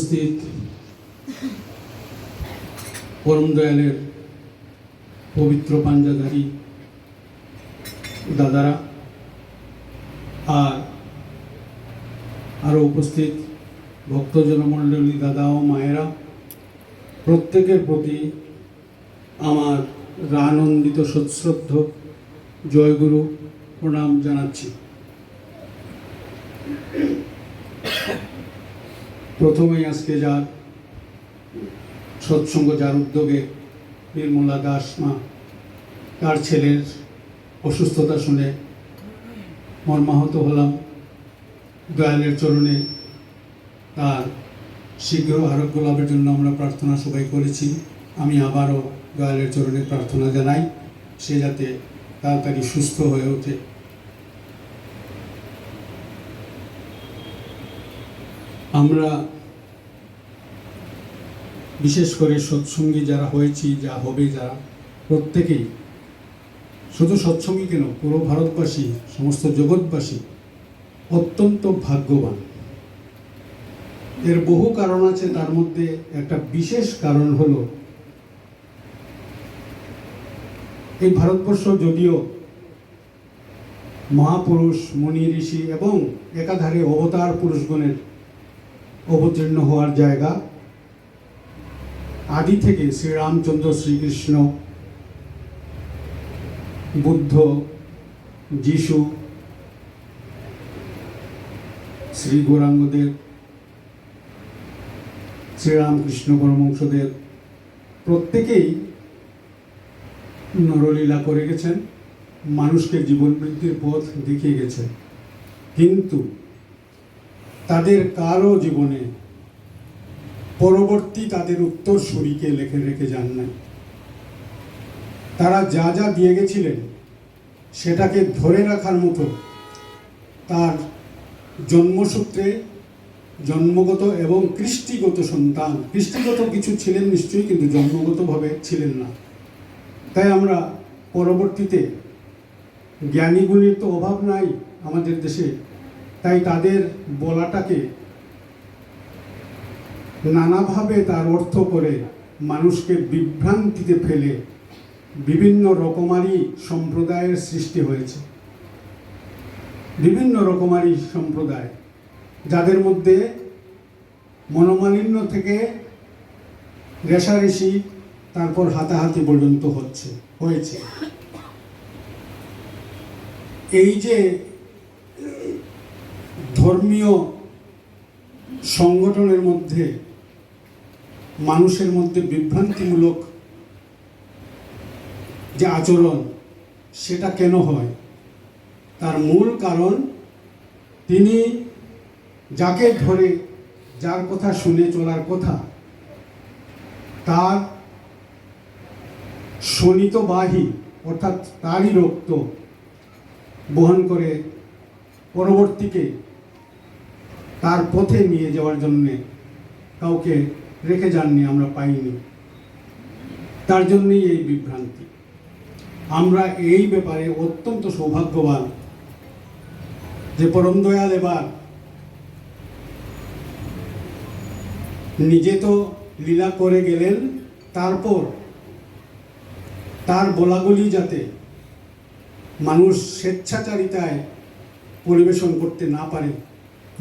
উপস্থিত। পরম দয়ালের পবিত্র পাঞ্জাধারী দাদারা আর আরও উপস্থিত ভক্তজনমণ্ডলী দাদা ও মায়েরা, প্রত্যেকের প্রতি আমার রানন্দিত সশ্রদ্ধ জয়গুরু প্রণাম জানাচ্ছি। প্রথমেই আজকে যার সৎসঙ্গ, যার উদ্যোগে নির্মলা দাস মা, তার ছেলের অসুস্থতা শুনে মর্মাহত হলাম। দয়ালের চরণে তার শীঘ্র আরোগ্য লাভের জন্য আমরা প্রার্থনা সবাই করেছি। আমি আবারও দয়ালের চরণে প্রার্থনা জানাই, সে যাতে তাড়াতাড়ি সুস্থ হয়ে ওঠে। আমরা বিশেষ করে সৎসঙ্গী যারা হয়েছি, যা হবে, যারা প্রত্যেকেই, শুধু সৎসঙ্গী কেন, পুরো ভারতবাসী, সমস্ত জগৎবাসী অত্যন্ত ভাগ্যবান। এর বহু কারণ আছে, তার মধ্যে একটা বিশেষ কারণ হল, এই ভারতবর্ষ যদিও মহাপুরুষ, মুনি, ঋষি এবং একাধারে অবতার পুরুষগণের অবতীর্ণ হওয়ার জায়গা। আদি থেকে শ্রীরামচন্দ্র শ্রীকৃষ্ণ, বুদ্ধ, যিশু, শ্রী গৌরাঙ্গদেব, শ্রীরামকৃষ্ণ পরমংশদেব প্রত্যেকেই নরলীলা করে গেছেন, মানুষকে জীবন বৃদ্ধির পথ দেখিয়ে গেছেন। কিন্তু তাদের কারও জীবনে পরবর্তী তাদের উত্তরসূরিকে লেখে রেখে যান নাই। তারা যা যা দিয়ে গেছিলেন, সেটাকে ধরে রাখার মতো তার জন্মসূত্রে জন্মগত এবং কৃষ্টিগত সন্তান, কৃষ্টিগত কিছু ছিলেন নিশ্চয়ই, কিন্তু জন্মগতভাবে ছিলেন না। তাই আমরা পরবর্তীতে জ্ঞানীগুলির তো অভাব নাই আমাদের দেশে। তাই তাদের বলাটাকে নানাভাবে তার অর্থ করে মানুষকে বিভ্রান্তিতে ফেলে বিভিন্ন রকমারি সম্প্রদায়ের সৃষ্টি হয়েছে। বিভিন্ন রকমারি সম্প্রদায়, যাদের মধ্যে মনোমালিন্য থেকে রেশারেশি তারপর হাতাহাতি পর্যন্ত হচ্ছে, হয়েছে। এই যে ধর্মীয় সংগঠনের মধ্যে, মানুষের মধ্যে বিভ্রান্তিমূলক যে আচরণ সেটা কেন হয়? তার মূল কারণ তিনি যাকে ধরে যার কথা শুনে চলার কথা, তার শোণিত বাহী অর্থাৎ তারই রক্ত বহন করে পরবর্তীকে তার পথে নিয়ে যাওয়ার জন্যে কাউকে রেখে যাননি, আমরা পাইনি। তার জন্যই এই বিভ্রান্তি। আমরা এই ব্যাপারে অত্যন্ত সৌভাগ্যবান যে পরম দয়াল এবার নিজে তো লীলা করে গেলেন, তারপর তার বলাগুলি যাতে মানুষ স্বেচ্ছাচারিতায় পরিবেশন করতে না পারে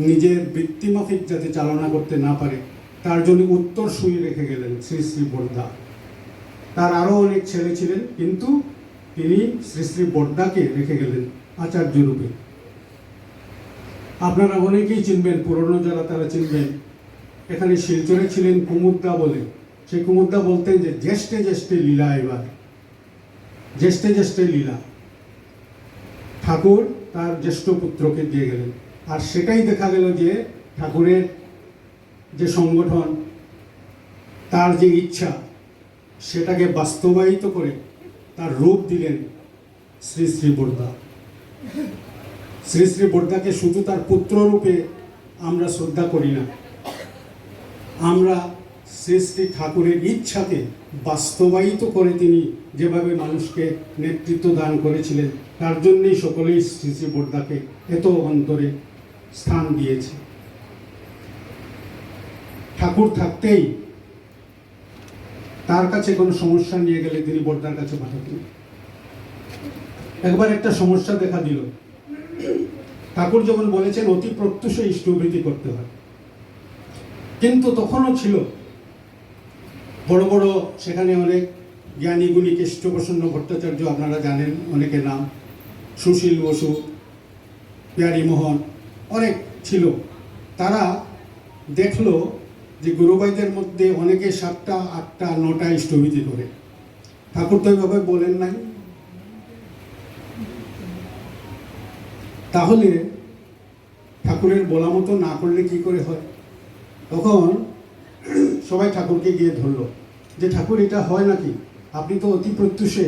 নিজের বৃত্তিমাফিক যাতে চালনা করতে না পারে, তার জন্য উত্তর সুই রেখে গেলেন শ্রী শ্রী বর্দা। তার আরও অনেক ছেলে ছিলেন, কিন্তু তিনি শ্রী শ্রী বর্দাকে রেখে গেলেন আচার্য রূপে। আপনারা অনেকেই চিনবেন, পুরনো যারা তারা চিনবেন। এখানে শিলচরে ছিলেন কুমুদ্দা বলে। সেই কুমুদ্দা বলতেন যে, জ্যেষ্ঠে জ্যেষ্ঠে লীলা এবার। জ্যেষ্ঠে জ্যেষ্ঠে লীলা। ঠাকুর তার জ্যেষ্ঠ পুত্রকে দিয়ে গেলেন। আর সেটাই দেখা গেল যে ঠাকুরের যে সংগঠন, তার যে ইচ্ছা, সেটাকে বাস্তবায়িত করে তার রূপ দিলেন শ্রী শ্রী বর্দা। শ্রী শ্রী বর্দাকে শুধু তার পুত্র রূপে আমরা শ্রদ্ধা করি না। আমরা শ্রী শ্রী ঠাকুরের ইচ্ছাকে বাস্তবায়িত করে তিনি যেভাবে মানুষকে নেতৃত্ব দান করেছিলেন, তার জন্যই সকলেই শ্রী শ্রী বর্দাকে এত অন্তরে স্থান দিয়েছে। ঠাকুর থাকতেই তার কাছে কোনো সমস্যা নিয়ে গেলে তিনি বর্দার কাছে পাঠাতেন। একবার একটা সমস্যা দেখা দিল। ঠাকুর যখন বলেছেন, অতি প্রত্যুষ ইষ্টভৃতি করতে হয়। কিন্তু তখনও ছিল বড় বড়, সেখানে অনেক জ্ঞানী গুণী কেষ্টপ্রসন্ন ভট্টাচার্য, আপনারা জানেন অনেকের নাম, সুশীল বসু, পিয়ারি মোহন অনেক ছিল। তারা দেখল যে গুরুবাইদের মধ্যে অনেকে সাতটা, আটটা, নটা ইষ্টভীতি করে। ঠাকুর তো এইভাবে বলেন নাই। তাহলে ঠাকুরের বলা মতো না করলে কি করে হয়? তখন সবাই ঠাকুরকে গিয়ে ধরলো যে, ঠাকুর, এটা হয় নাকি? আপনি তো অতি প্রত্যুষে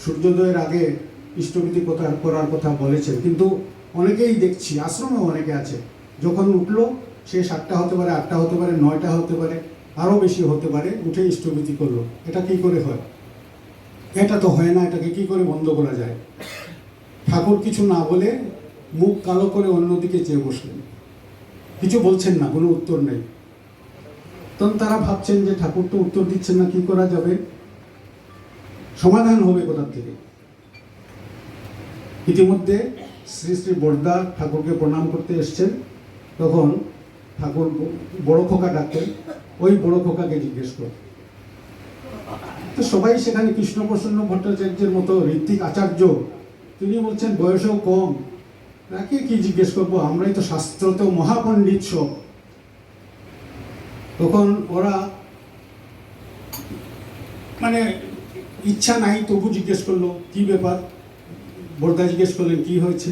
সূর্যোদয়ের আগে ইষ্টভীতি কথা করার কথা বলেছেন। কিন্তু অনেকেই দেখছি আশ্রমে অনেকে আছে। যখন উঠল, সে সাতটা হতে পারে, আটটা হতে পারে, নয়টা হতে পারে, আরও বেশি হতে পারে, উঠে ইষ্টভীতি করল। এটা কি করে হয়? এটা তো হয় না, এটাকে কি করে বন্ধ করা যায়? ঠাকুর কিছু না বলে মুখ কালো করে অন্যদিকে চেয়ে বসলেন। কিছু বলছেন না, কোনো উত্তর নেই। তখন তারা ভাবছেন যে ঠাকুর তো উত্তর দিচ্ছেন না, কি করা যাবে? সমাধান হবে কোথার থেকে? ইতিমধ্যে শ্রী শ্রী বর্দা ঠাকুরকে প্রণাম করতে এসছেন। তখন ঠাকুর বড় খোকা ডাকতেন, ওই বড় খোকাকে জিজ্ঞেস কর। তো সবাই সেখানে কৃষ্ণপ্রসন্ন ভট্টাচার্যের মতো ঋত্বিক আচার্য, তিনি বলছেন, বয়সেও কম। তাকে কি জিজ্ঞেস করব? আমরাই তো শাস্ত্রত মহাপণ্ডিত সব। তখন ওরা মানে ইচ্ছা নাই, তবু জিজ্ঞেস করল, কি ব্যাপার? বর্দা জিজ্ঞেস করলেন, কি হয়েছে?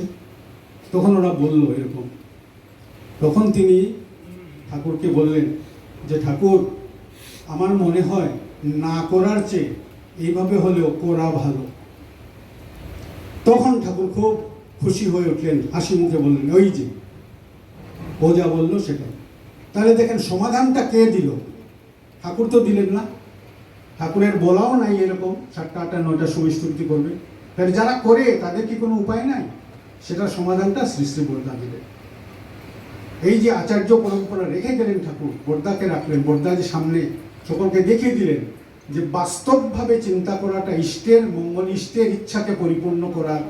তখন ওরা বলল এরকম। তখন তিনি ঠাকুরকে বললেন যে, ঠাকুর, আমার মনে হয় না করার চেয়ে এইভাবে হলেও করা ভালো। তখন ঠাকুর খুব খুশি হয়ে উঠলেন, হাসি মুখে বললেন, ওই যে। ও যা বলল সেটা। তাহলে দেখেন, সমাধানটা কে দিল? ঠাকুর তো দিলেন না। ঠাকুরের বলাও নাই এরকম, সাতটা আটটা নয়টা সুবিস্তুতি করবে। তাহলে যারা করে, তাদের কি কোনো উপায় নাই? সেটার সমাধানটা শ্রী শ্রী বর্দা দিলেন। এই যে আচার্য পরম্পরা রেখে গেলেন ঠাকুর, বর্দাকে রাখলেন বর্দা যে সামনে সকলকে দেখিয়ে দিলেন যে বাস্তবভাবে চিন্তা করাটা ইষ্টের, মঙ্গল ইষ্টের ইচ্ছাকে পরিপূর্ণ করার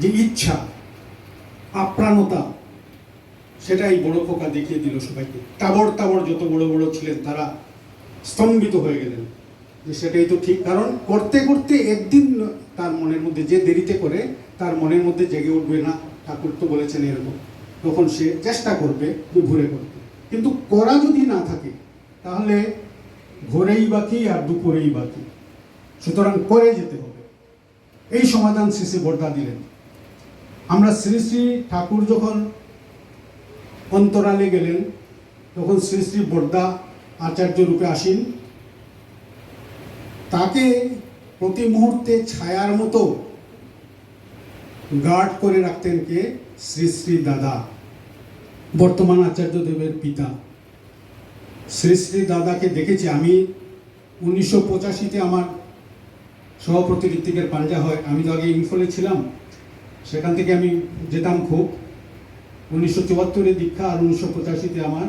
যে ইচ্ছা, আপ্রাণতা, সেটাই বড় পোকা দেখিয়ে দিল সবাইকে। তাবড় তাবড় যত বড় বড় ছিলেন, তারা স্তম্ভিত হয়ে গেলেন যে সেটাই তো ঠিক। কারণ করতে করতে একদিন তার মনের মধ্যে যে দেরিতে করে, তার মনের মধ্যে জেগে উঠবে না। ঠাকুর তো বলেছেন এরকম। তখন সে চেষ্টা করবে ঘুরে করতে কিন্তু করা যদি না থাকে, তাহলে ভোরেই বাকি আর দুপুরেই বাকি সুতরাং করে যেতে হবে। এই সমাধান শ্রী শ্রী বর্দা দিলেন। আমরা শ্রী শ্রী ঠাকুর যখন অন্তরালে গেলেন, তখন শ্রী শ্রী বর্দা আচার্য রূপে আসেন। তাকে প্রতি মুহূর্তে ছায়ার মতো গার্ড করে রাখতেন কে? শ্রী শ্রী দাদা। বর্তমান আচার্য দেবের পিতা। শ্রী শ্রী দাদাকে দেখেছি আমি। উনিশশো পঁচাশিতে আমার সভাপতি ঋত্বিকের পাঞ্জা হয়। আমি তো আগে ইনফলে ছিলাম। সেখান থেকে আমি যেতাম খুব। উনিশশো চুয়াত্তরে দীক্ষা আর উনিশশো পঁচাশিতে আমার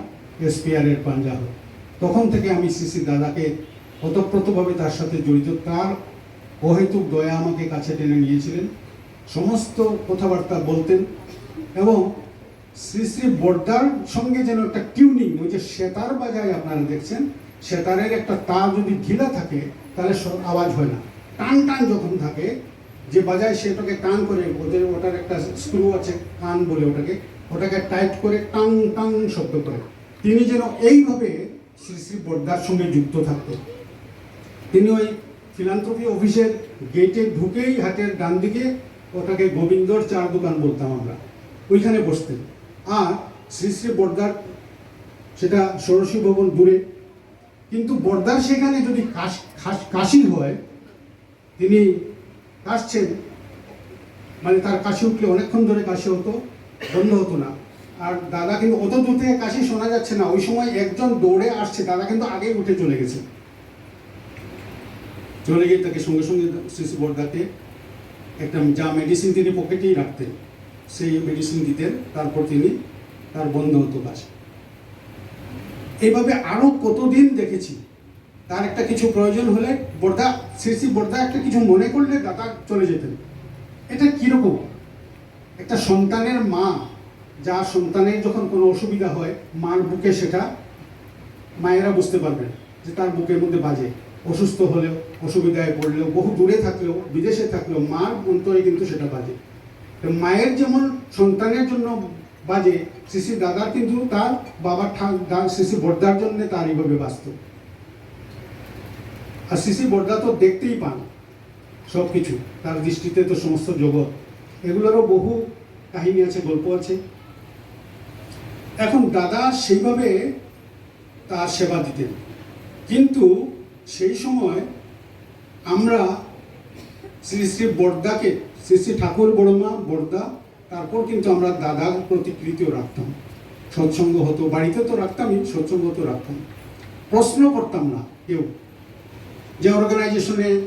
এসপিআরের পাঞ্জা হয়। তখন থেকে আমি শ্রী শ্রী দাদাকে ওতপ্রোতভাবে তার সাথে জড়িত। তার অহেতুক দয়া আমাকে কাছে টেনে নিয়েছিলেন। সমস্ত কথাবার্তা বলতেন এবং শ্রী শ্রী বর্দার সঙ্গে যেন একটা টিউনিং, ওই যে সেতার বাজায় আপনারা দেখছেন, সেতারের একটা তার যদি ঢিলা থাকে, তাহলে আওয়াজ হয় না। টান টান যখন থাকে, যে বাজায় সেটাকে টান করে, ওদের ওটার একটা স্ক্রু আছে, কান বলে ওটাকে ওটাকে টাইট করে টাং টাং শব্দ করে। তিনি যেন এইভাবে শ্রী শ্রী বর্দার সঙ্গে যুক্ত থাকতেন। তিনি ওই ফিলান্থ্রপি অফিসের গেটে ঢুকেই হাটের ডান দিকে ওটাকে গোবিন্দর চার দোকান বলতাম আমরা, ওইখানে বসতেন। আর শ্রী শ্রী বর্দার, সেটা ষোড়শী ভবন দূরে। কিন্তু বর্দার সেখানে যদি কাশ, কাশি হয়, তিনি কাশছেন। মানে তার কাশি উঠলে অনেকক্ষণ ধরে কাশি হতো বন্ধ হতো না। আর দাদা কিন্তু অত দূর থেকে কাশি শোনা যাচ্ছে না। ওই সময় একজন দৌড়ে আসছে, দাদা কিন্তু আগেই উঠে চলে গেছে। চলে গিয়ে তাকে সঙ্গে সঙ্গে শিশু বর্দাকে একটা যা মেডিসিন তিনি পকেটেই রাখতেন, সেই মেডিসিন দিতেন, তারপর তিনি তার বন্ধ হতো কাজ। এইভাবে আরও কতদিন দেখেছি, তার একটা কিছু প্রয়োজন হলে বর্দা শ্রী বর্দা একটা কিছু মনে করলে দাদা চলে যেতেন। এটা কীরকম? একটা সন্তানের মা, যা সন্তানের যখন কোনো অসুবিধা হয়, মার বুকে সেটা মায়েরা বুঝতে পারবেন যে তার বুকের মধ্যে বাজে। অসুস্থ হলেও, অসুবিধায় পড়লেও, বহু দূরে থাকলেও, বিদেশে থাকলেও মার অন্তরে কিন্তু সেটা বাজে। মায়ের যেমন সন্তানের জন্য বাজে শিশি দাদার কিন্তু তার বাবার শিশি বর্দার জন্য তার এইভাবে বাঁচত। আর শিশি বর্দা তো দেখতেই পান সব কিছু তার দৃষ্টিতে তো সমস্ত জগৎ। এগুলোরও বহু কাহিনী আছে, গল্প আছে। এখন দাদা সেইভাবে তার সেবা দিতেন। কিন্তু সেই সময় আমরা শ্রী শ্রী বর্দাকে, শ্রী শ্রী ঠাকুর বড়মা বর্দা, তারপর কিন্তু আমরা দাদার প্রতিকৃতিও রাখতাম। সৎসঙ্গ হতো, বাড়িতে তো রাখতামই, সৎসঙ্গ তো রাখতাম। প্রশ্ন করতাম না কেউ। যে অর্গানাইজেশনে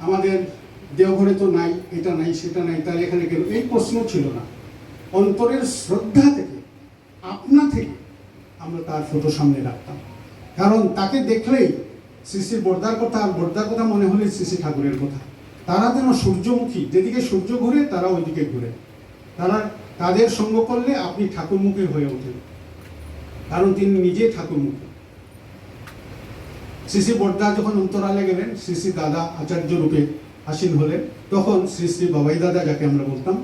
আমাদের দেওঘরে তো নাই, এটা নাই, সেটা নাই তাহলে এখানে কেন? এই প্রশ্ন ছিল না। অন্তরের শ্রদ্ধা থেকে, আপনা থেকে আমরা তার ফটো সামনে রাখতাম। কারণ তাকে দেখলেই শ্রী বর্দার কথা বর্দার কথা মনে হলে শ্রী ঠাকুরের কথা। তারা যেন সূর্যমুখী, যেদিকে সূর্য ঘুরে, তারা ওইদিকে ঘুরে। তারা তাদের সঙ্গ করলে আপনি ঠাকুরমুখী হয়ে ওঠেন। কারণ তিনি নিজে ঠাকুরমুখী। শ্রী শ্রী বর্দা যখন অন্তরালে গেলেন শ্রী শ্রী দাদা আচার্য রূপে আসীন হলেন, তখন শ্রী শ্রী বাবাই দাদা যাকে আমরা বলতাম,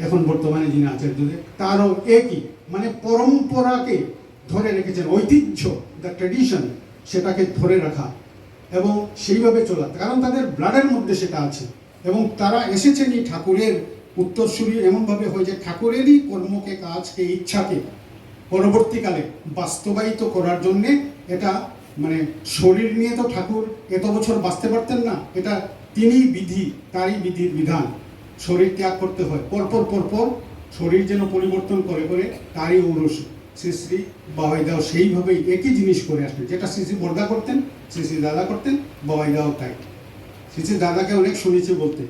এখন বর্তমানে যিনি আচার্যদের, তারও একই মানে পরম্পরাকে ধরে রেখেছেন, ঐতিহ্য দ্য ট্রেডিশন সেটাকে ধরে রাখা এবং সেইভাবে চলা। কারণ তাদের ব্লাডের মধ্যে সেটা আছে এবং তারা এসেছেন এই ঠাকুরের উত্তরসূরি। এমনভাবে হয় যে ঠাকুরেরই কর্মকে, কাজকে, ইচ্ছাকে পরবর্তীকালে বাস্তবায়িত করার জন্যে এটা মানে শরীর নিয়ে তো ঠাকুর এত বছর বাঁচতে পারতেন না, এটা তিনি বিধি, তারই বিধির বিধান। শরীর ত্যাগ করতে হয়। পরপর পরপর শরীর যেন পরিবর্তন করে করে তারই ঔরস। শ্রী শ্রী বাবাইদাও সেইভাবেই একই জিনিস করে আসলেন। যেটা শ্রী শ্রী বর্দা করতেন, শ্রী শ্রী দাদা করতেন, বাবাইদাও তাই। শ্রী শ্রী দাদাকে অনেক শুনেছি বলতে,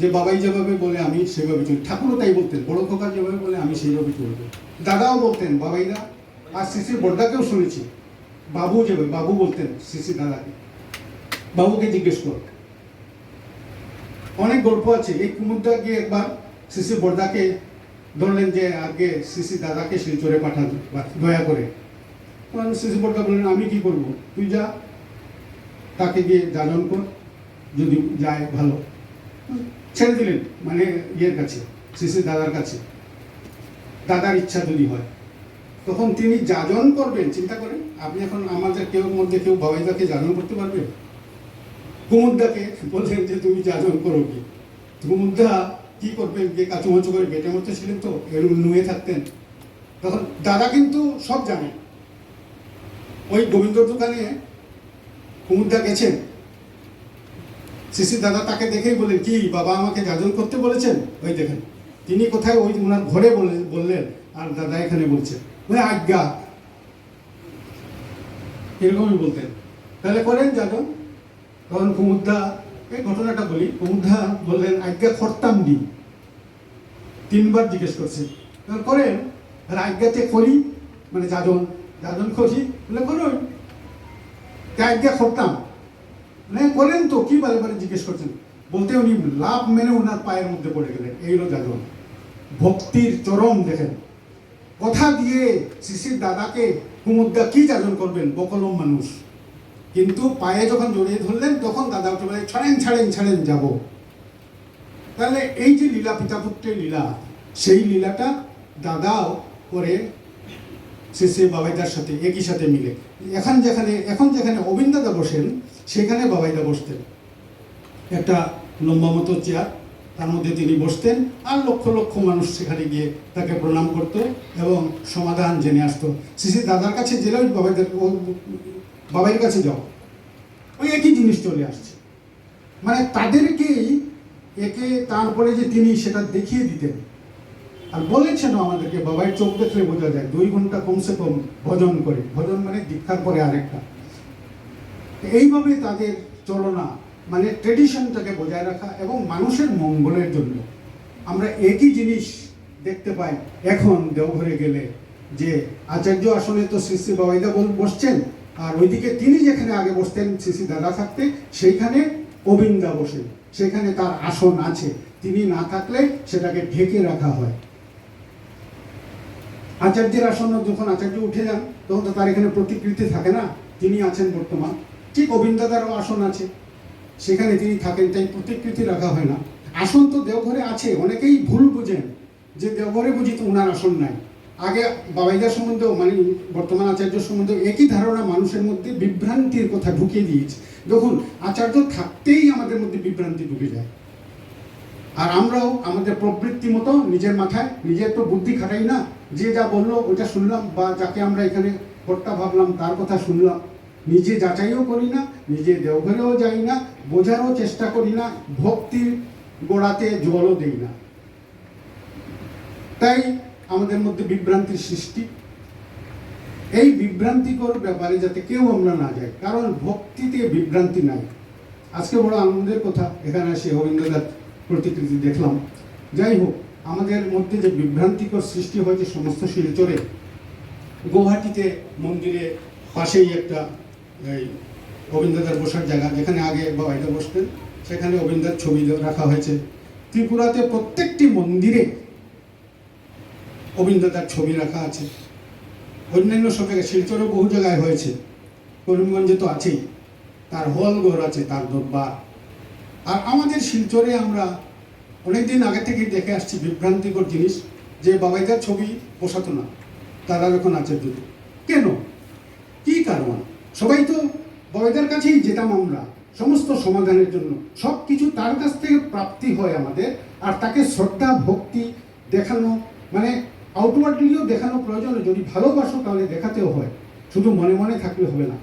যে বাবাই যেভাবে বলে আমি সেভাবে চলি। ঠাকুরও তাই বলতেন, বড় খোকা যেভাবে বলে আমি সেইভাবে চলবো। দাদাও বলতেন, বাবাইদা, আর শ্রী শ্রী বর্দাকেও শুনেছি। বাবু যেভাবে, বাবু বলতেন শ্রী শ্রী দাদাকে। বাবুকে জিজ্ঞেস কর। অনেক গল্প আছে। এই কুমুদা গিয়ে একবার শ্রী বর্দাকে ধরলেন যে আগে শ্রী দাদাকে শিলচরে পাঠান দয়া করে। তখন শ্রী বর্দা বললেন, আমি কি করব? তুই যা, তাকে গিয়ে যাজন কর, যদি যায় ভালো। ছেড়ে দিলেন মানে ইয়ের কাছে শ্রী দাদার কাছে। দাদার ইচ্ছা যদি হয়। তখন তিনি যাজন করবেন, চিন্তা করেন, আপনি এখন আমাদের কেউ মধ্যে কেউ বাবাইদাকে যাজন করতে পারবে? কুমুদ্দাকে বলছেন যে, তুমি যাজন করো কি কুমুদ্দা কি করবে? গিয়ে কাচুমাচু করে বেটে মধ্যে ছিলেন তো? এরকম নুয়ে থাকতেন। তখন দাদা কিন্তু সব জানে। ওই গোবিন্দর দোকানে কুমুদ্দা গেছেন। শিশির দাদা তাকে দেখেই বললেন, কি বাবা আমাকে যাজন করতে বলেছেন? ওই দেখেন, তিনি কোথায়? ওই ওনার ঘরে বললেন আর দাদা এখানে বলছেন ওই আজ্ঞা। এরকমই বলতেন। তাহলে করেন যাজন। তখন কুমুদ্দা এই ঘটনাটা বলি। কুমুদ্দা বললেন, আজ্ঞা করতাম দি তিনবার জিজ্ঞেস করছে। করেন আজ্ঞাতে করি মানে যাদন। যাদন করি বলে, করুন। আজ্ঞা করতাম মানে করেন তো। কি বারে বারে জিজ্ঞেস করছেন? বলতে উনি লাভ মেনে ওনার পায়ের মধ্যে পড়ে গেলেন। এই হলো যাজন ভক্তির চরম, দেখেন। কথা দিয়ে শিশির দাদাকে কুমুদ্দা কি যাজন করবেন? বকলম মানুষ। কিন্তু পায়ে যখন জড়িয়ে ধরলেন, তখন দাদা উঠে বলে ছাড়েন ছাড়েন ছাড়েন, যাব। তাহলে এই যে লীলা, পিতাপুত্রের লীলা, সেই লীলাটা দাদাও করে শ্রী শ্রী বাবাইদার সাথে, একই সাথে মিলে। এখন যেখানে এখন যেখানে অবিন্দাদা বসেন, সেখানে বাবাইদা বসতেন। একটা লম্বা মতো চেয়ার, তার মধ্যে তিনি বসতেন, আর লক্ষ লক্ষ মানুষ সেখানে গিয়ে তাকে প্রণাম করত এবং সমাধান জেনে আসতো। শ্রী দাদার কাছে গেলেও বাবাইদের বাবাইয়ের কাছে যাও। ওই একই জিনিস চলে আসছে। মানে তাদেরকেই একে তারপরে যে তিনি সেটা দেখিয়ে দিতেন। আর বলেছেন আমাদেরকে? বাবাই চোখ দেখলে বোঝা যায়, দুই ঘণ্টা কমসে কম ভজন করে। ভজন মানে দীক্ষার পরে আরেকটা। এইভাবে তাদের চলনা মানে ট্রেডিশনটাকে বজায় রাখা এবং মানুষের মঙ্গলের জন্য। আমরা একই জিনিস দেখতে পাই এখন দেওঘরে গেলে যে আচার্য আসনে তো শ্রী শ্রী বাবাইদা বসছেন। আর ওইদিকে তিনি যেখানে আগে বসতেন শ্রী দাদা থাকতে, সেইখানে অবিন্দা বসেন। সেখানে তার আসন আছে। তিনি না থাকলে সেটাকে ঢেকে রাখা হয়। আচার্যের আসন যখন আচার্য উঠে যান, তখন তো তার এখানে প্রতিকৃতি থাকে না? তিনি আছেন বর্তমান। ঠিক অবিন্দাদারও আসন আছে। সেখানে তিনি থাকেন, তাই প্রতিকৃতি রাখা হয় না। আসন তো দেওঘরে আছে, অনেকেই ভুল বুঝেন। যে দেওঘরে বুঝি তো ওনার আসন নাই। আগে বাবাইদার সম্বন্ধেও মানে বর্তমান আচার্য সম্বন্ধেও একই ধারণা মানুষের মধ্যে বিভ্রান্তির কথা ঢুকিয়ে দিয়েছে। দেখুন, আচার্য থাকতেই আমাদের মধ্যে বিভ্রান্তি ঢুকে যায়। আর আমরাও আমাদের প্রবৃত্তি মতো নিজের মাথায়, নিজের তো বুদ্ধি খাটাই না, যে যা বলল ওইটা শুনলাম বা যাকে আমরা এখানে কর্তা ভাবলাম তার কথা শুনলাম। নিজে যাচাইও করি না, নিজে দেওঘরেও যাই না, বোঝারও চেষ্টা করি না, ভক্তির গোড়াতে জলও দেই না। তাই আমাদের মধ্যে বিভ্রান্তির সৃষ্টি। এই বিভ্রান্তিকর ব্যাপারে যাতে কেউ আমরা না যাই, কারণ ভক্তিতে বিভ্রান্তি নাই। আজকে বড় আনন্দের কথা, এখানে আসে রবীন্দ্রনাথ প্রতিকৃতি দেখলাম। যাই হোক, আমাদের মধ্যে যে বিভ্রান্তিকর সৃষ্টি হয়েছে, সমস্ত শিলচরে গৌহাটিতে মন্দিরে পাশেই একটা, এই রবীন্দ্রনাথ বসার জায়গা, যেখানে আগে বাবাইদা বসতেন, সেখানে রবীন্দ্রনাথ ছবি রাখা হয়েছে। ত্রিপুরাতে প্রত্যেকটি মন্দিরে রবীন্দ্রনাথ ছবি রাখা আছে। অন্যান্য সব জায়গায়, শিলচরও বহু জায়গায় হয়েছে। করিমগঞ্জে তো আছেই। তার হলঘর আছে, তার দরবার। আর আমাদের শিলচরে আমরা অনেকদিন আগে থেকে দেখে আসছি বিভ্রান্তিকর জিনিস, যে বাবাইদার ছবি বসাতো না। তারা যখন আছে দুটো। কেন? কি কারণ? সবাই তো বাবাইদার কাছেই যেতাম আমরা। সমস্ত সমাধানের জন্য। সব কিছু তার কাছ থেকে প্রাপ্তি হয় আমাদের। আর তাকে শ্রদ্ধা, ভক্তি দেখানো মানে আউটওয়ার্ডলিও দেখানো প্রয়োজন যদি ভালোবাসো, তাহলে দেখাতেও হয়। শুধু মনে মনে থাকলে হবে না।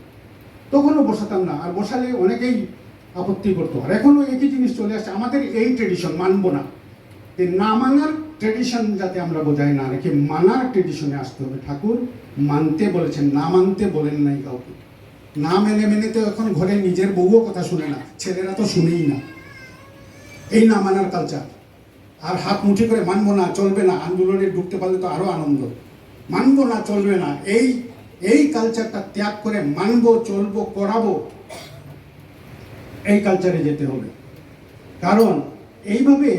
তখনও বসাতাম না। আর বসালে অনেকেই আপত্তি করতো। আর এখনও একই জিনিস চলে আসছে। আমাদের এই ট্রেডিশন মানবো না। এই না মানার ট্রেডিশন যাতে আমরা বোঝাই না রেখে মানার ট্রেডিশনে আসতে হবে। ঠাকুর মানতে বলেছেন। না মানতে বলেন নাই কাউকে। না মেনে মেনে তো এখন ঘরে নিজের বউও কথা শুনে না। ছেলেরা তো শুনেই না। এই না মানার কালচার আর হাত মুঠি করে মানবো না, চলবে না, আন্দোলনে ঢুকতে পারলে তো আরও আনন্দ। মানবো না, চলবে না, এই এই কালচারটা ত্যাগ করে মানবো, চলবো, করাবো, এই কালচারে যেতে হবে। কারণ এইভাবে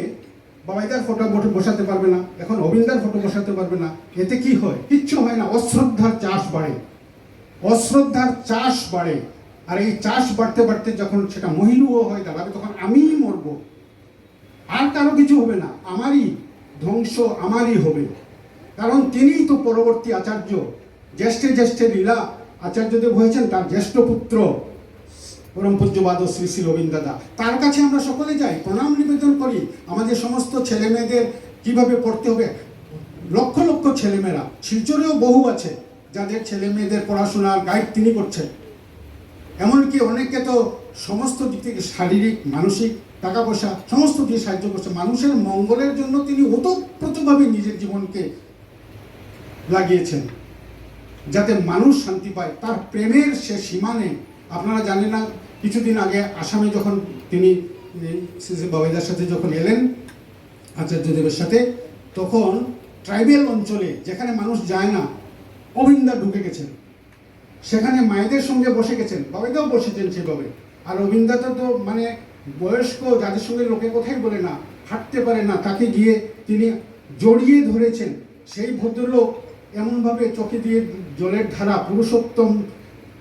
বাবাইদার ফটো বসে, বসাতে পারবে না, এখন অবিন্দার ফটো বসাতে পারবে না, এতে কি হয়? কিচ্ছু হয় না, অশ্রদ্ধার চাষ বাড়ে। অশ্রদ্ধার চাষ বাড়ে। আর এই চাষ বাড়তে বাড়তে যখন সেটা মহিলুও হয়ে দাঁড়াবে, তখন আমিই মরবো। আর কারও কিছু হবে না। আমারই ধ্বংস, আমারই হবে। কারণ তিনিই তো পরবর্তী আচার্য। জ্যেষ্ঠে জ্যেষ্ঠে লীলা আচার্যদেব হয়েছেন, তার জ্যেষ্ঠ পুত্র পরম পূজ্যবাদ শ্রী শ্রী রবীন্দ্র দাদা তার কাছে আমরা সকলে যাই, প্রণাম নিবেদন করি। আমাদের সমস্ত ছেলে মেয়েদের কীভাবে পড়তে হবে? লক্ষ লক্ষ ছেলেমেয়েরা, শিলচরেও বহু আছে যাদের ছেলে মেয়েদের পড়াশোনার গাইড তিনি করছেন। এমনকি অনেকে তো সমস্ত দিক থেকে শারীরিক, মানসিক টাকা পয়সা সমস্ত দিয়ে সাহায্য করছে। মানুষের মঙ্গলের জন্য তিনি ওতপ্রোতভাবে নিজের জীবনকে লাগিয়েছেন, যাতে মানুষ শান্তি পায়। তার প্রেমের সে সীমা নেই আপনারা জানেন না, কিছুদিন আগে আসামে যখন তিনি বাবাইদার সাথে যখন এলেন আচার্যদেবের সাথে, তখন ট্রাইবেল অঞ্চলে, যেখানে মানুষ যায় না, অবিন্দা ঢুকে গেছেন। সেখানে মায়েদের সঙ্গে বসে গেছেন। বাবাইদাও বসেছেন সেভাবে। আর রবীন্দ্রটা তো মানে বয়স্ক যাদের সঙ্গে লোকে কথাই বলে না, হাঁটতে পারে না, তাকে গিয়ে তিনি জড়িয়ে ধরেছেন। সেই ভদ্রলোক এমনভাবে চোখে দিয়ে জলের ধারা, পুরুষোত্তম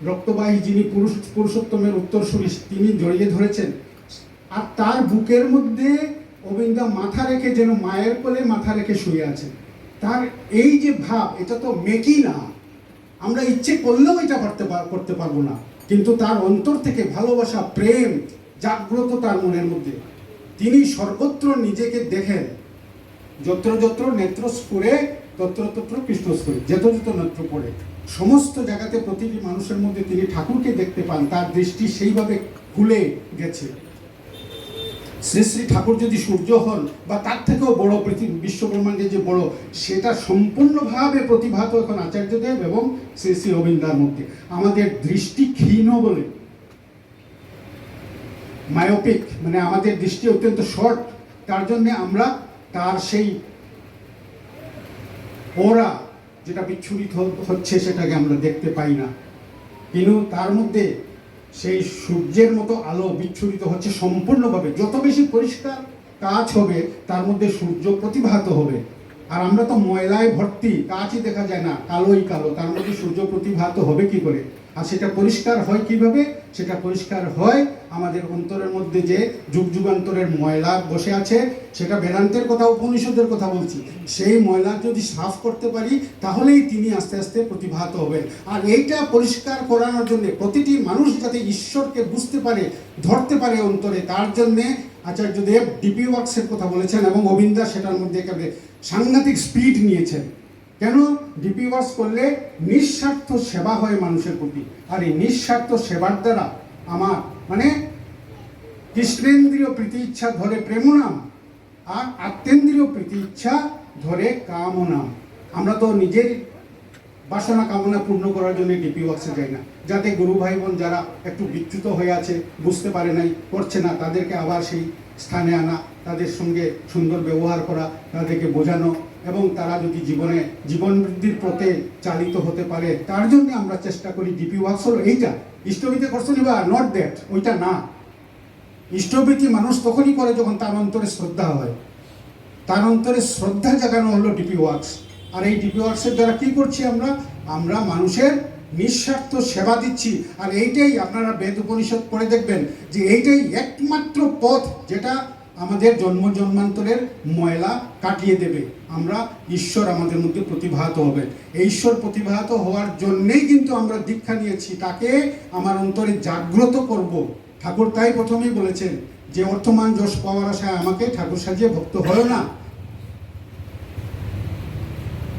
রক্তবাহী যিনি পুরুষ, পুরুষোত্তমের উত্তরসূরি, তিনি জড়িয়ে ধরেছেন। আর তার বুকের মধ্যে অবিন্দা মাথা রেখে যেন মায়ের কোলে মাথা রেখে শুয়ে আছেন। তার এই যে ভাব, এটা তো মেকি না। আমরা ইচ্ছে করলেও এটা করতে করতে পারব না। কিন্তু তার অন্তর থেকে ভালোবাসা, প্রেম জাগ্রত তার মনের মধ্যে। তিনি সর্বত্র নিজেকে দেখেন। যত্র যত্র নেত্র স্ফুরে তত্র তত্র কৃষ্ণ স্ফুরে যত যত নেত্র পড়ে। সমস্ত জায়গাতে প্রতিটি মানুষের মধ্যে তিনি ঠাকুরকে দেখতে পান, তার দৃষ্টি সেইভাবে খুলে গেছে। শ্রী শ্রী ঠাকুর যদি সূর্য হন, বা তার থেকেও বড় পৃথিবী বিশ্বব্রহ্মাণ্ডে যে বড়, সেটা সম্পূর্ণভাবে প্রতিভাত এখন আচার্যদেব এবং শ্রী শ্রী রবীন্দ্রার মধ্যে আমাদের দৃষ্টি ক্ষীণ বলে। মায়োপিক মানে আমাদের দৃষ্টি অত্যন্ত শর্ট, তার জন্য আমরা তার সেই ওরা যেটা বিচ্ছুরিত হচ্ছে সেটাকে আমরা দেখতে পাই না। কিন্তু তার মধ্যে সেই সূর্যের মতো আলো বিচ্ছুরিত হচ্ছে সম্পূর্ণভাবে। যত বেশি পরিষ্কার কাজ হবে, তার মধ্যে সূর্য প্রতিভাত হবে। আর আমরা তো ময়লায় ভর্তি কাজই দেখা যায় না, কালোই কালো, তার মধ্যে সূর্য প্রতিভাত হবে কি করে? আর সেটা পরিষ্কার হয় কীভাবে? সেটা পরিষ্কার হয় আমাদের অন্তরের মধ্যে যে যুগ যুগান্তরের ময়লা বসে আছে, সেটা বেদান্তের কথা, উপনিষদের কথা বলছি। সেই ময়লা যদি সাফ করতে পারি, তাহলেই তিনি আস্তে আস্তে প্রতিভাত হবেন। আর এইটা পরিষ্কার করানোর জন্য প্রতিটি মানুষ যাতে ঈশ্বরকে বুঝতে পারে, ধরতে পারে অন্তরে, তার জন্যে আচার্যদেব ডিপি ওয়ার্কসের কথা বলেছেন এবং অবিন্দা সেটার মধ্যে একেবারে সাংঘাতিক স্পিড নিয়েছেন। কেন? ডিপি ওয়ার্কস করলে নিঃস্বার্থ সেবা হয় মানুষের প্রতি। আর এই নিঃস্বার্থ সেবার দ্বারা আমার মানে কৃষ্ণেন্দ্রীয় প্রীতি ইচ্ছা ধরে প্রেম নাম আর আত্মেন্দ্রীয় প্রীতি ইচ্ছা ধরে কাম নাম আমরা তো নিজের বাসনা কামনা পূর্ণ করার জন্য ডিপি ওয়ার্কসে যাই না। যাতে গুরু ভাই বোন যারা একটু বিচ্যুত হয়ে আছে, বুঝতে পারে নাই, করছে না, তাদেরকে আবার সেই স্থানে আনা, তাদের সঙ্গে সুন্দর ব্যবহার করা, তাদেরকে বোঝানো এবং তারা যদি জীবনে জীবন বৃদ্ধির পথে চালিত হতে পারে, তার জন্য আমরা চেষ্টা করি ডিপি ওয়ার্কস হলো এইটা ইষ্টবিতে করছ নিবা নট দ্যাট ওইটা না। ইষ্টভীতি মানুষ তখনই করে যখন তার অন্তরে শ্রদ্ধা হয়। তার অন্তরে শ্রদ্ধা জাগানো হলো ডিপি ওয়ার্কস আর এই ডিপি ওয়ার্কসের দ্বারা কী করছি আমরা? আমরা মানুষের নিঃস্বার্থ সেবা দিচ্ছি। আর এইটাই আপনারা বেদ উপনিষদ পড়ে দেখবেন যে এইটাই একমাত্র পথ যেটা আমাদের জন্ম জন্মান্তরের ময়লা কাটিয়ে দেবে। আমরা ঈশ্বর আমাদের মধ্যে প্রতিভাত হবে। এই ঈশ্বর প্রতিভাত হওয়ার জন্যেই কিন্তু আমরা দীক্ষা নিয়েছি। তাকে আমার অন্তরে জাগ্রত করব। ঠাকুর তাই প্রথমেই বলেছেন যে অর্থমান যশ পাওয়ার আশায় আমাকে ঠাকুর সাজিয়ে ভক্ত হয় না।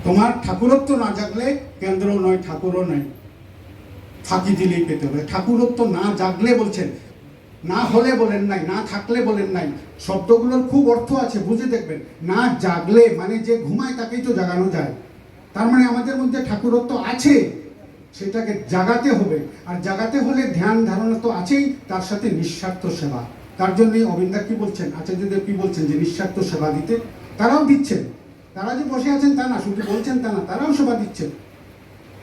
তোমার ঠাকুরত্ব না জাগলে কেন্দ্র নয়, ঠাকুরও নয়। ফাঁকি দিলেই পেতে হবে। ঠাকুরত্ব না জাগলে বলছেন না হলে বলেন নাই, না থাকলে বলেন নাই, শব্দগুলোর খুব অর্থ আছে, বুঝে দেখবেন। না জাগলে মানে যে ঘুমায় তাকেই তো জাগানো যায়। তার মানে আমাদের মধ্যে ঠাকুরত্ব আছে, সেটাকে জাগাতে হবে। আর জাগাতে হলে ধ্যান ধারণা তো আছেই, তার সাথে নিঃস্বার্থ সেবা। তার জন্য অবিন্দা কি বলছেন, আচার্যদেব কি বলছেন যে নিঃস্বার্থ সেবা দিতে? তারাও দিচ্ছেন। তারা যে বসে আছেন তা না, শুধু বলছেন তা না, তারাও সেবা দিচ্ছেন।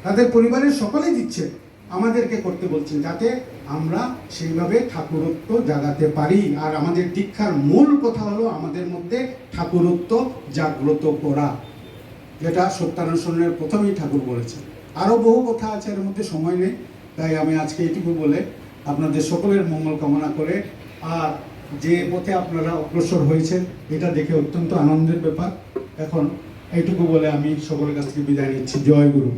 তাদের পরিবারের সকলেই দিচ্ছে আমাদেরকে করতে বলছেন যাতে আমরা সেইভাবে ঠাকুরত্ব জাগাতে পারি। আর আমাদের দীক্ষার মূল কথা হলো আমাদের মধ্যে ঠাকুরত্ব জাগ্রত করা। যেটা সত্যানুসরণের প্রথমেই ঠাকুর বলেছেন। আরও বহু কথা আছে, এর মধ্যে সময় নেই, তাই আমি আজকে এইটুকু বলে আপনাদের সকলের মঙ্গল কামনা করে। আর যে পথে আপনারা অগ্রসর হয়েছেন, এটা দেখে অত্যন্ত আনন্দের ব্যাপার। এখন এইটুকু বলে আমি সকলের কাছ থেকে বিদায় নিচ্ছি। জয় গুরু।